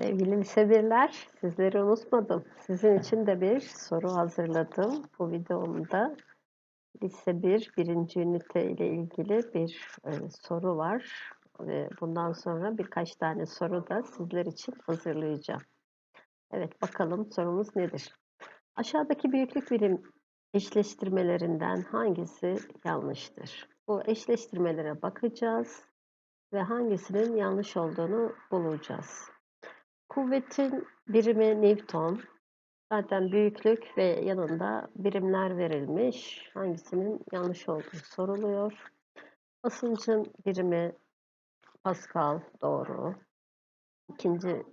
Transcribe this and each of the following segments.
Sevgili lise birler, sizleri unutmadım. Sizin için de bir soru hazırladım. Bu videomda lise 1 birinci ünite ile ilgili bir e, soru var. Ve bundan sonra birkaç tane soru da sizler için hazırlayacağım. Evet bakalım sorumuz nedir? Aşağıdaki büyüklük birim eşleştirmelerinden hangisi yanlıştır? Bu eşleştirmelere bakacağız ve hangisinin yanlış olduğunu bulacağız. Kuvvetin birimi Newton. Zaten büyüklük ve yanında birimler verilmiş. Hangisinin yanlış olduğu soruluyor. Basıncın birimi Pascal doğru. İkinci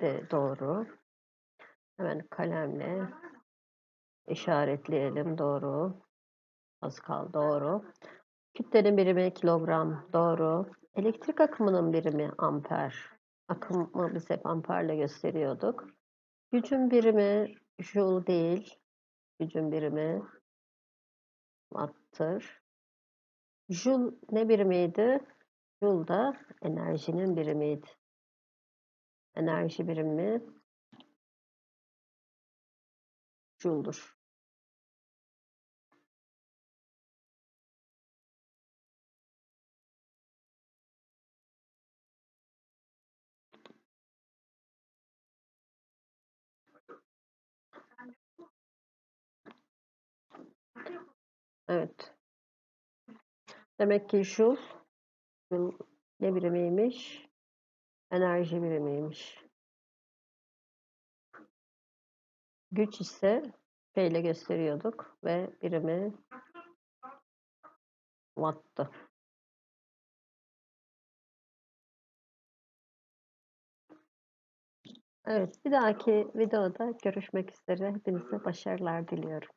de doğru. Hemen kalemle işaretleyelim doğru. Pascal doğru. Kütlenin birimi kilogram doğru. Elektrik akımının birimi amper. Akımı biz hep amperle gösteriyorduk. Gücün birimi joule değil. Gücün birimi watt'tır. Joule ne birimiydi? Joule da enerjinin birimiydi. Enerji birimi joule'dur. Evet. Demek ki joule ne birimiymiş? Enerji birimiymiş. Güç ise P ile gösteriyorduk ve birimi watt'tı. Evet, bir dahaki videoda görüşmek üzere. Hepinize başarılar diliyorum.